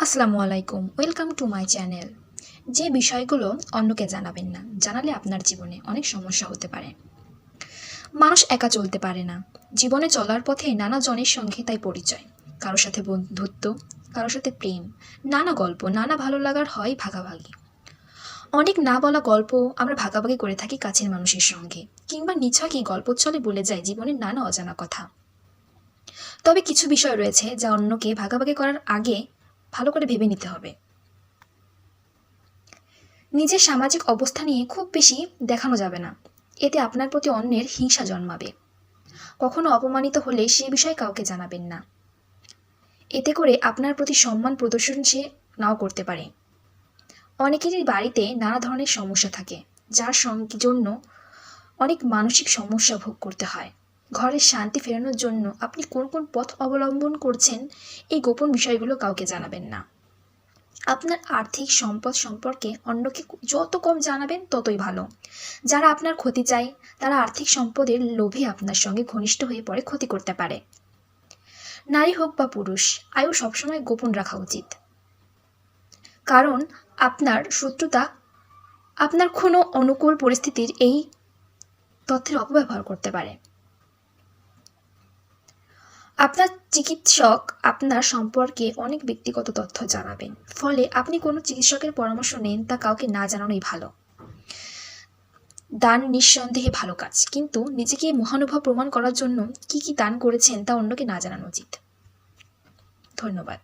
আসসালামু আলাইকুম, welcome to my channel. যে বিষয়গুলো অন্যকে জানাবেন না, জানালে আপনার জীবনে অনেক সমস্যা হতে পারে। মানুষ একা চলতে পারে না। জীবনে চলার পথে নানা জনের সঙ্গে তাই পরিচয়। কারোর সাথে বন্ধুত্ব কারোর সাথে প্রেম, নানা গল্প, নানা ভালো লাগার হয় ভাগাভাগি। অনেক না বলা গল্প আমরা ভাগাভাগি করে থাকি কাছের মানুষের সঙ্গে, কিংবা নিছকই গল্প চলে বলে যায় জীবনের নানা অজানা কথা। তবে কিছু বিষয় রয়েছে যা অন্যকে ভাগাভাগি করার আগে ভালো করে ভেবে নিতে হবে। নিজের সামাজিক অবস্থা নিয়ে খুব বেশি দেখানো যাবে না। এতে আপনার প্রতি অন্যের হিংসা জন্মাবে। কখনো অপমানিত হলে সে বিষয়ে কাউকে জানাবেন না। এতে করে আপনার প্রতি সম্মান প্রদর্শন সে নাও করতে পারে। অনেকেরই বাড়িতে নানা ধরনের সমস্যা থাকে, যার জন্য অনেক মানসিক সমস্যা ভোগ করতে হয়। ঘরের শান্তি ফেরানোর জন্য আপনি কোন কোন পথ অবলম্বন করছেন, এই গোপন বিষয়গুলো কাউকে জানাবেন না। আপনার আর্থিক সম্পদ সম্পর্কে অন্যকে যত কম জানাবেন, ততই ভালো। যারা আপনার ক্ষতি চায়, তারা আর্থিক সম্পদের লোভে আপনার সঙ্গে ঘনিষ্ঠ হয়ে পড়ে ক্ষতি করতে পারে। নারী হোক বা পুরুষ, আয়ু সবসময় গোপন রাখা উচিত। কারণ আপনার শত্রুতা, আপনার কোনো অনুকূল পরিস্থিতির এই তথ্যের অপব্যবহার করতে পারে। আপনার চিকিৎসক আপনার সম্পর্কে অনেক ব্যক্তিগত তথ্য জানাবেন। ফলে আপনি কোনো চিকিৎসকের পরামর্শ নেন তা কাউকে না জানানোই ভালো। দান নিঃসন্দেহে ভালো কাজ। কিন্তু নিজেকে মহানুভব প্রমাণ করার জন্য কি কি দান করেছেন তা অন্যকে না জানানো উচিত। ধন্যবাদ।